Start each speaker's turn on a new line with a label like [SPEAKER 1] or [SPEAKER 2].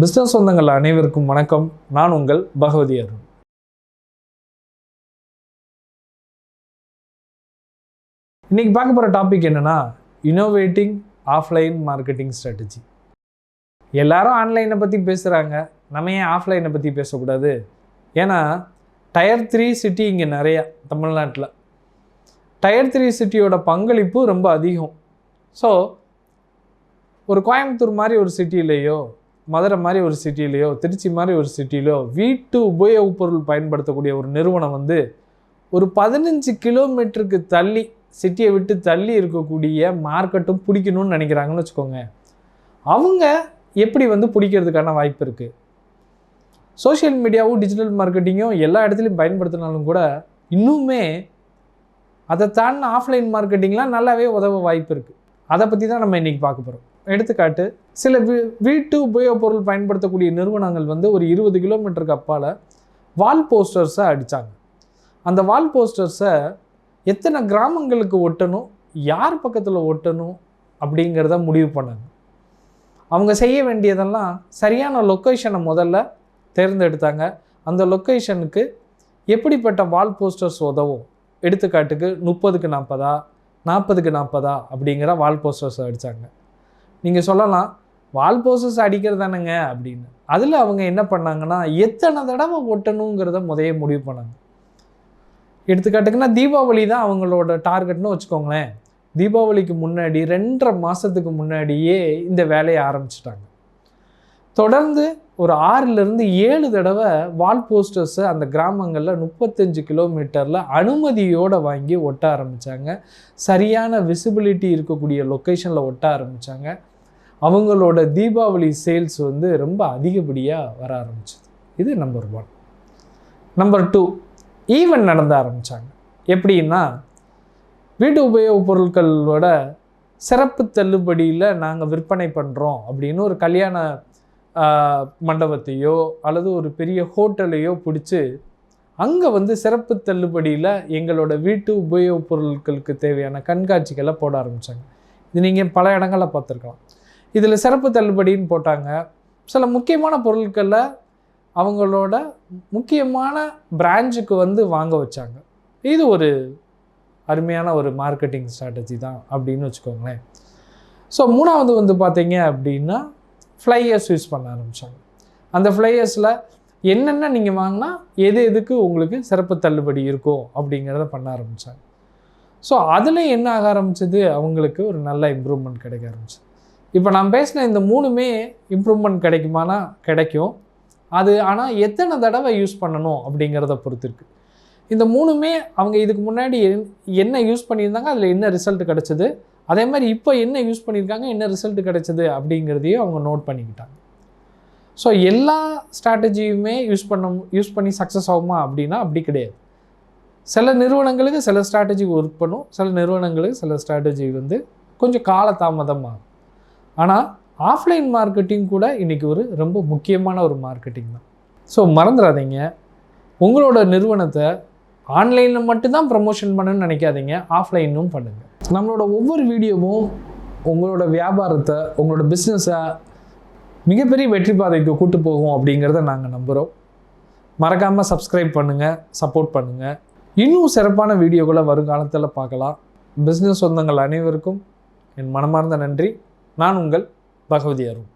[SPEAKER 1] Business சொந்தங்கள் அனைவருக்கும் வணக்கம். நான் உங்கள் பகவதி அருண். இன்னைக்கு பார்க்க போகிற டாபிக் என்னன்னா இனோவேட்டிங் ஆஃப்லைன் மார்க்கெட்டிங் ஸ்ட்ராட்டஜி எல்லாரும் ஆன்லைனை பற்றி பேசுகிறாங்க நம்ம ஏன் ஆஃப்லைனை பற்றி பேசக்கூடாது? ஏன்னா டயர் த்ரீ சிட்டி இங்கே நிறையா தமிழ்நாட்டில். டயர் த்ரீ சிட்டியோட பங்களிப்பு ரொம்ப அதிகம். ஸோ ஒரு கோயம்புத்தூர் மாதிரி ஒரு சிட்டிலேயோ மதுரை மாதிரி ஒரு சிட்டிலேயோ திருச்சி மாதிரி ஒரு சிட்டிலையோ வீட்டு உபயோகப் பொருள் பயன்படுத்தக்கூடிய ஒரு நிறுவனம் வந்து ஒரு பதினஞ்சு கிலோமீட்டருக்கு தள்ளி சிட்டியை விட்டு தள்ளி இருக்கக்கூடிய மார்க்கெட்டும் பிடிக்கணும்னு நினைக்கிறாங்கன்னு வச்சுக்கோங்க. அவங்க எப்படி வந்து பிடிக்கிறதுக்கான வாய்ப்பு இருக்குது சோஷியல் மீடியாவும் டிஜிட்டல் மார்க்கெட்டிங்கும் எல்லா இடத்துலையும் பயன்படுத்தினாலும் கூட இன்னுமே அதை தாண்டின ஆஃப்லைன் மார்க்கெட்டிங்லாம் நல்லாவே உதவ வாய்ப்பு இருக்குது அதை பற்றி தான் நம்ம இன்றைக்கி பார்க்க போகிறோம் எடுத்துக்காட்டு சில வீ வீட்டு உபயோகப்பொருள் பயன்படுத்தக்கூடிய நிறுவனங்கள் வந்து ஒரு இருபது கிலோமீட்டருக்கு அப்பால் வால் போஸ்டர்ஸை அடித்தாங்க அந்த வால் போஸ்டர்ஸை எத்தனை கிராமங்களுக்கு ஒட்டணும் யார் பக்கத்தில் ஒட்டணும் அப்படிங்கிறத முடிவு பண்ணாங்க. அவங்க செய்ய வேண்டியதெல்லாம் சரியான லொக்கேஷனை முதல்ல தேர்ந்தெடுத்தாங்க. அந்த லொக்கேஷனுக்கு எப்படிப்பட்ட வால் போஸ்டர்ஸ் உதவும்? எடுத்துக்காட்டுக்கு முப்பதுக்கு நாற்பதா நாற்பதுக்கு நாற்பதா அப்படிங்கிற வால் போஸ்டர்ஸ் அடித்தாங்க நீங்கள் சொல்லலாம் வால் போஸ்டர்ஸ் அடிக்கிறதானுங்க அப்படின்னு. அதில் அவங்க என்ன பண்ணாங்கன்னா எத்தனை தடவை ஒட்டணுங்கிறத முதைய முடிவு பண்ணாங்க. எடுத்துக்காட்டுக்குன்னா தீபாவளி தான் அவங்களோட டார்கெட்னு வச்சுக்கோங்களேன். தீபாவளிக்கு முன்னாடி ரெண்டரை மாதத்துக்கு முன்னாடியே இந்த வேலையை ஆரம்பிச்சிட்டாங்க. தொடர்ந்து ஒரு ஆறிலிருந்து ஏழு தடவை வால் போஸ்டர்ஸை அந்த கிராமங்களில் முப்பத்தஞ்சு கிலோமீட்டரில் அனுமதியோடு வாங்கி ஒட்ட ஆரம்பித்தாங்க சரியான விசிபிலிட்டி இருக்கக்கூடிய லொக்கேஷனில் ஒட்ட ஆரம்பித்தாங்க அவங்களோட தீபாவளி சேல்ஸ் வந்து ரொம்ப அதிகப்படியாக வர ஆரம்பிச்சது. இது number one number two event நடந்த ஆரம்பித்தாங்க எப்படின்னா வீட்டு உபயோகப் பொருட்களோட சிறப்பு தள்ளுபடியில் நாங்கள் விற்பனை பண்ணுறோம் அப்படின்னு ஒரு கல்யாண மண்டபத்தையோ அல்லது ஒரு பெரிய ஹோட்டலையோ பிடிச்சி அங்கே வந்து சிறப்பு தள்ளுபடியில் எங்களோட வீட்டு உபயோகப் பொருட்களுக்கு தேவையான கண்காட்சிகளை போட ஆரம்பித்தாங்க இது நீங்கள் பல இடங்களில் பார்த்துருக்கலாம். இதில் சிறப்பு தள்ளுபடின்னு போட்டாங்க. சில முக்கியமான பொருட்களில் அவங்களோட முக்கியமான பிரான்ச்சுக்கு வந்து வாங்க வச்சாங்க. இது ஒரு அருமையான ஒரு மார்க்கெட்டிங் ஸ்ட்ராட்டஜி தான் அப்படின்னு வச்சுக்கோங்களேன். ஸோ மூணாவது வந்து பார்த்தீங்க அப்படின்னா ஃப்ளையர்ஸ் யூஸ் பண்ண ஆரம்பித்தாங்க அந்த ஃப்ளையர்ஸில் என்னென்ன நீங்கள் வாங்கினா எது எதுக்கு உங்களுக்கு சிறப்பு தள்ளுபடி இருக்கும் அப்படிங்கிறத பண்ண ஆரம்பித்தாங்க ஸோ அதில் என்ன ஆக ஆரம்பிச்சது? அவங்களுக்கு ஒரு நல்ல இம்ப்ரூவ்மெண்ட் கிடைக்க ஆரம்பிச்சது. இப்போ நான் பேசின இந்த மூணுமே இம்ப்ரூவ்மெண்ட் கிடைக்குமானா கிடைக்கும். அது ஆனால் எத்தனை தடவை யூஸ் பண்ணணும் அப்படிங்கிறத பொறுத்து இருக்குது இந்த மூணுமே அவங்க இதுக்கு முன்னாடி என்- என்ன யூஸ் பண்ணியிருந்தாங்க அதில் என்ன ரிசல்ட் கிடச்சிது அதே மாதிரி இப்போ என்ன யூஸ் பண்ணியிருக்காங்க என்ன ரிசல்ட் கிடச்சிது அப்படிங்கிறதையும் அவங்க நோட் பண்ணிக்கிட்டாங்க. ஸோ எல்லா ஸ்ட்ராட்டஜியுமே யூஸ் பண்ண யூஸ் பண்ணி சக்ஸஸ் ஆகுமா அப்படின்னா அப்படி கிடையாது. சில நிறுவனங்களுக்கு சில ஸ்ட்ராட்டஜி ஒர்க் பண்ணும் சில நிறுவனங்களுக்கு சில ஸ்ட்ராட்டஜி வந்து கொஞ்சம் காலதாமதமாகும். ஆனால் ஆஃப்லைன் மார்க்கெட்டிங் கூட இன்றைக்கி ஒரு ரொம்ப முக்கியமான ஒரு மார்க்கெட்டிங் தான். ஸோ மறந்துடாதீங்க உங்களோட நிறுவனத்தை ஆன்லைனில் மட்டும்தான் ப்ரமோஷன் பண்ணணும்னு நினைக்காதீங்க. ஆஃப்லைனும் பண்ணுங்கள் நம்மளோட ஒவ்வொரு வீடியோவும் உங்களோட வியாபாரத்தை உங்களோட பிஸ்னஸை மிகப்பெரிய வெற்றி பாதைக்கு கூட்டு போகும் அப்படிங்கிறத நாங்கள் நம்புகிறோம் மறக்காமல் சப்ஸ்கிரைப் பண்ணுங்கள் சப்போர்ட் பண்ணுங்கள் இன்னும் சிறப்பான வீடியோக்களை வருங்காலத்தில் பார்க்கலாம். பிஸ்னஸ் சொந்தங்கள் அனைவருக்கும் என் மனமார்ந்த நன்றி. நான் உங்கள் பகவதி அருண்.